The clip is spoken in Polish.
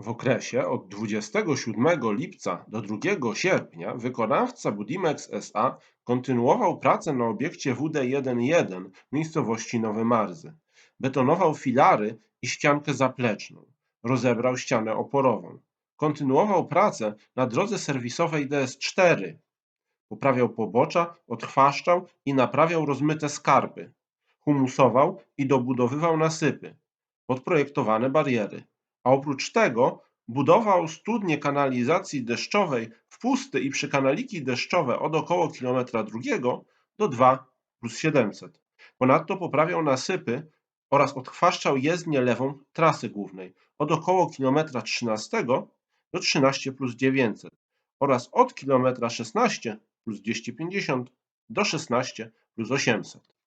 W okresie od 27 lipca do 2 sierpnia wykonawca Budimex SA kontynuował pracę na obiekcie WD-1-1 w miejscowości Nowe Marzy. Betonował filary i ściankę zapleczną. Rozebrał ścianę oporową. Kontynuował pracę na drodze serwisowej DS4. Poprawiał pobocza, odchwaszczał i naprawiał rozmyte skarpy. Humusował i dobudowywał nasypy. Podprojektowane bariery. A oprócz tego budował studnie kanalizacji deszczowej w pusty i przykanaliki deszczowe od około kilometra drugiego do 2 plus 700. Ponadto poprawiał nasypy oraz odchwaszczał jezdnię lewą trasy głównej od około kilometra 13 do 13 plus 900 oraz od kilometra 16 plus 250 do 16 plus 800.